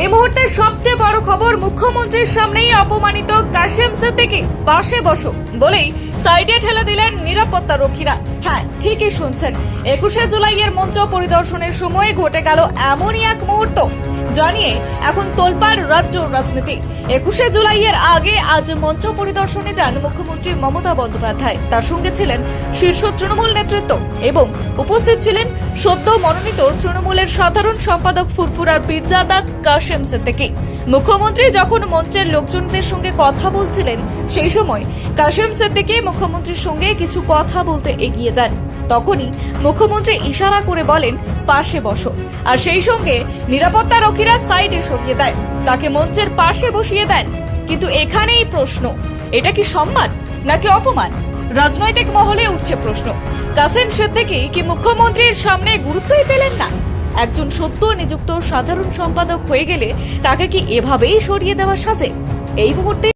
এই মুহূর্তে সবচেয়ে বড় খবর মুখ্যমন্ত্রীর সামনেই অপমানিত কাশেম সিদ্দিকি। পাশে বসো বলেই সাইডে ঠেলে দিলেন নিরাপত্তা রক্ষীরা। হ্যাঁ ঠিকই শুনছেন। একুশে জুলাই এর মঞ্চ পরিদর্শনের সময় ঘটে গেল এমনই এক মুহূর্ত। জানিয়ে এখন তোলপাড় রাজ্য রাজনীতি। একুশে জুলাইয়ের আগে আজ মঞ্চ পরিদর্শনে যান মুখ্যমন্ত্রী মমতা বন্দ্যোপাধ্যায়। তার সঙ্গে ছিলেন শীর্ষ তৃণমূল নেতৃত্ব এবং উপস্থিত ছিলেন সদ্য মনোনীত তৃণমূলের সাধারণ সম্পাদক ফুরফুরার পীরজাদা কাশেম সিদ্দিকী। মুখ্যমন্ত্রী যখন মঞ্চের লোকজনদের সঙ্গে কথা বলছিলেন, সেই সময় কাশেম সিদ্দিকী মুখ্যমন্ত্রীর সঙ্গে কিছু কথা বলতে এগিয়ে যান। তখনই মুখ্যমন্ত্রী ইশারা করে বলেন, পাশে বসো। আর সেই সঙ্গে নিরাপত্তা রক্ষীরা সাইডে সরিয়ে দেয় তাকে মঞ্চের পাশে বসিয়ে দেন। কিন্তু এখানেই প্রশ্ন, এটা কি সম্মান নাকি অপমান? রাজনৈতিক মহলে উঠছে প্রশ্ন, কাসেম সিদ্দিকী কি মুখ্যমন্ত্রীর সামনে গুরুত্বই পেলেন না? একজন সত্য নিযুক্ত সাধারণ সম্পাদক হয়ে গেলে তাকে কি এভাবেই সরিয়ে দেওয়া সাজে? এই মুহূর্তে